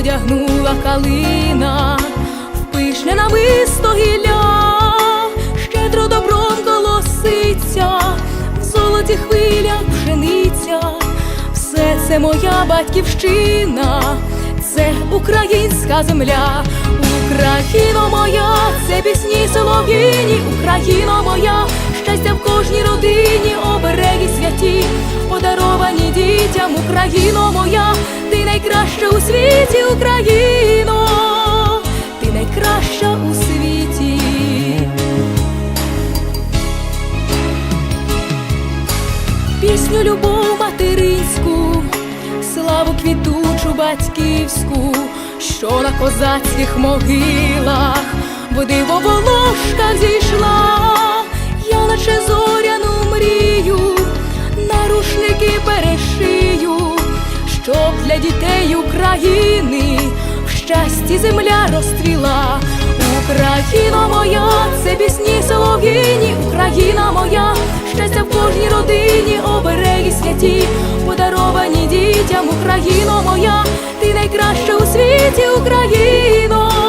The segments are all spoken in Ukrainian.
одягнула калина, в пишне намисто гілля, щедро добром колоситься, в золоті хвилях пшениця, все це моя батьківщина, це українська земля, Україно моя, це пісні солов'їні, Україно моя, щастя в кожній родині, обереги святі, подаровані дітям, Україно моя, ти найкраща у світі, Україно, ти найкраща у світі. Пісню любов материнську, славу квітучу батьківську, що на козацьких могилах в диво волошка зійшла, наче зоряну мрію, на рушники перешию, щоб для дітей України в щасті земля розцвіла. Україна моя, це пісні солов'їні, Україна моя, щастя в кожній родині, обереги святі, подаровані дітям, Україно моя, ти найкраща у світі, Україно,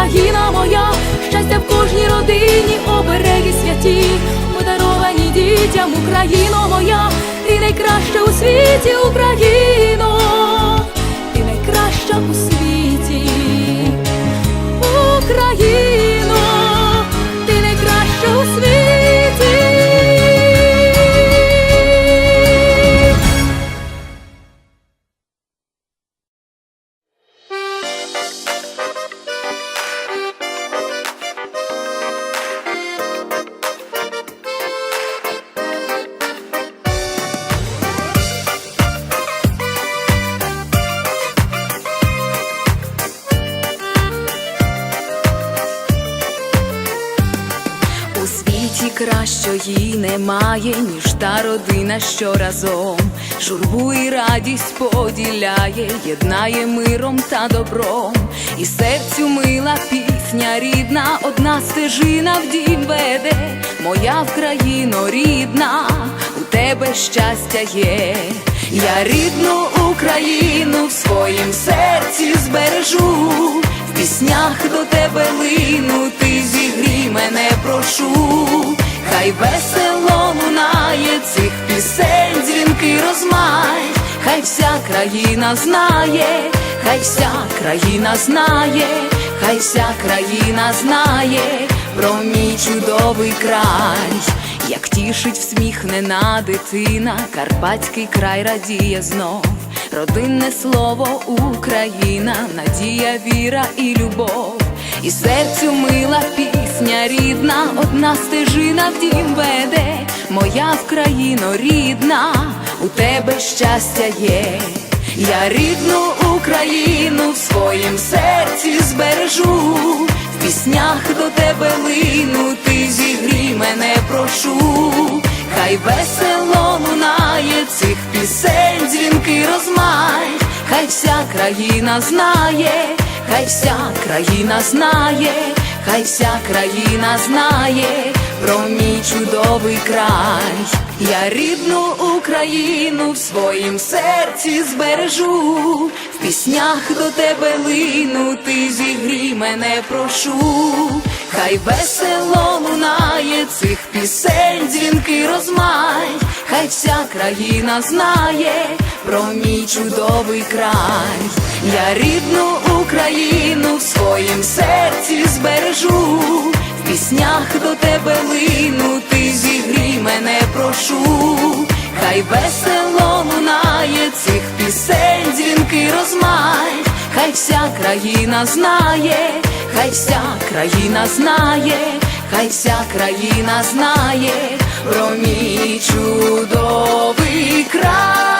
Україна моя, щастя в кожній родині, обереги святі, подаровані дітям, Україно моя, ти найкраща у світі, Україно, кращої немає, ніж та родина, що разом. Журбу і радість поділяє, єднає миром та добром, і серцю мила пісня рідна, одна стежина в дім веде, моя Вкраїно рідна, у тебе щастя є. Я рідну Україну в своїм серці збережу, в піснях до тебе лину, ти зігрій мене прошу, хай весело лунає цих пісень, дзвінки розмай, хай вся країна знає, хай вся країна знає, хай вся країна знає про мій чудовий край. Як тішить всміхнена дитина, карпатський край радіє знов, родинне слово Україна, надія, віра і любов, і серцю мила пісня рідна, одна стежина в дім веде, моя Вкраїно рідна, у тебе щастя є. Я рідну Україну в своїм серці збережу, в піснях до тебе лину, ти зігрій мене прошу, хай весело лунає цих пісень, дзвінки розмай, хай вся країна знає, хай вся країна знає, хай вся країна знає про мій чудовий край. Я рідну Україну в своїм серці збережу, в піснях до тебе лину, ти зігрій мене прошу, хай весело лунає цих пісень, дзвінки розмай, хай вся країна знає про мій чудовий край. Я рідну Україну в своїм серці збережу, в піснях до тебе лину, ти зігрій мене прошу, хай весело лунає цих пісень, дзвінки розмай, хай вся країна знає, хай вся країна знає, хай вся країна знає про мій чудовий край.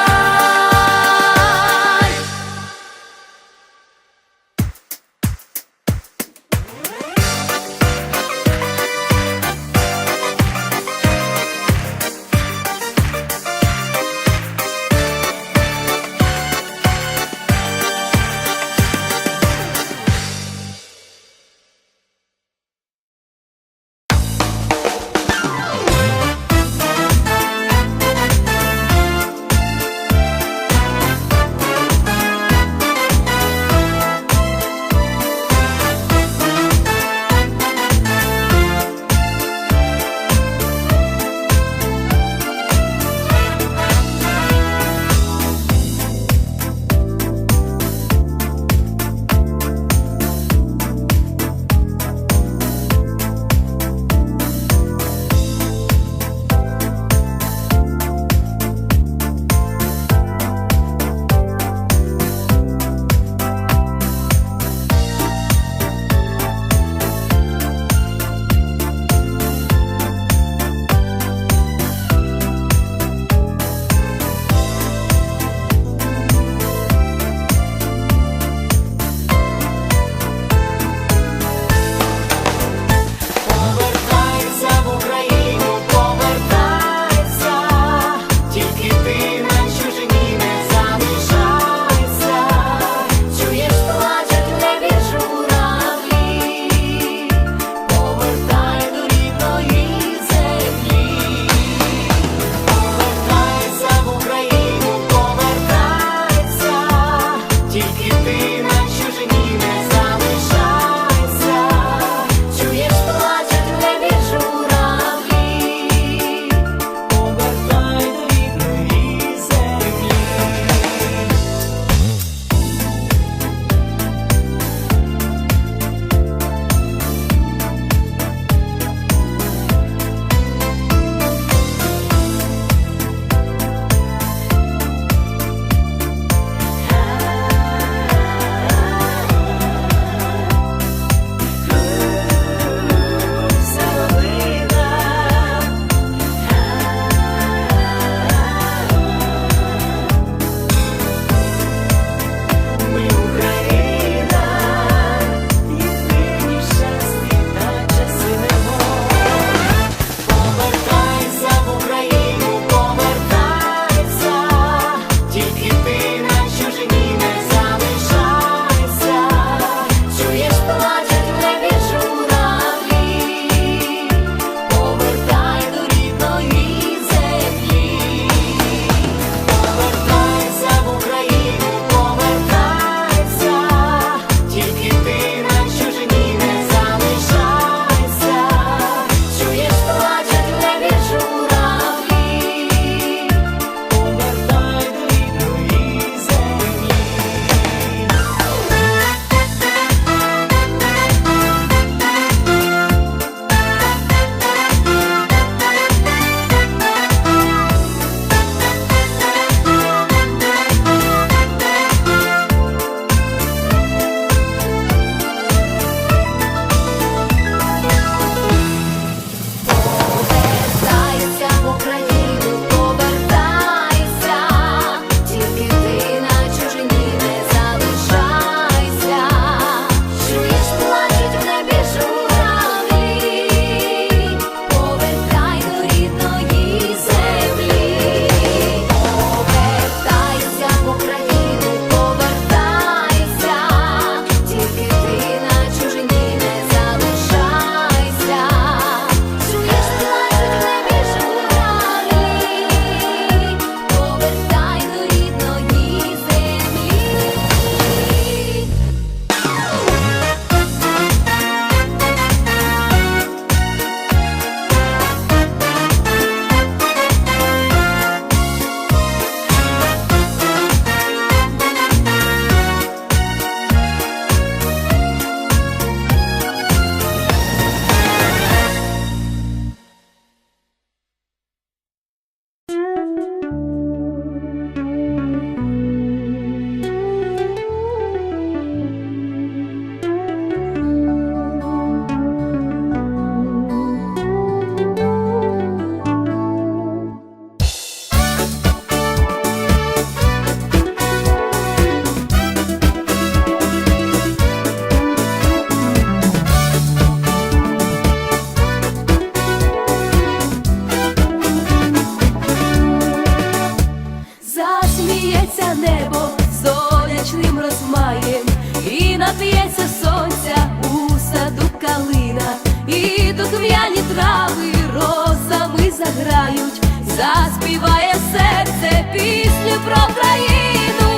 Заспіває серце пісню про країну.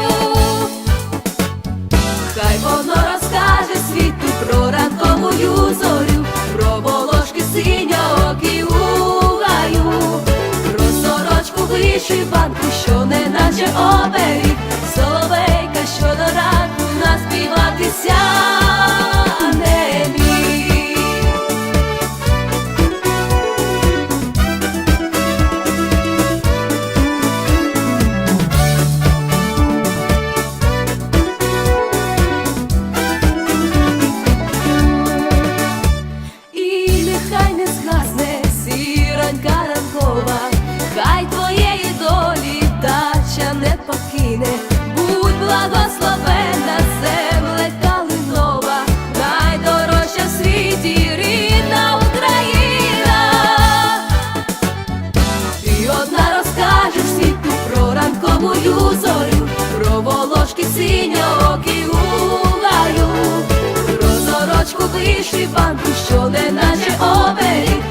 Хай воно розкаже світу про ранковую зорю, про волошки синьоокі і угаю, про сорочку вишиванку, що не наче оберіг, вишиванку, що не наче оберіг.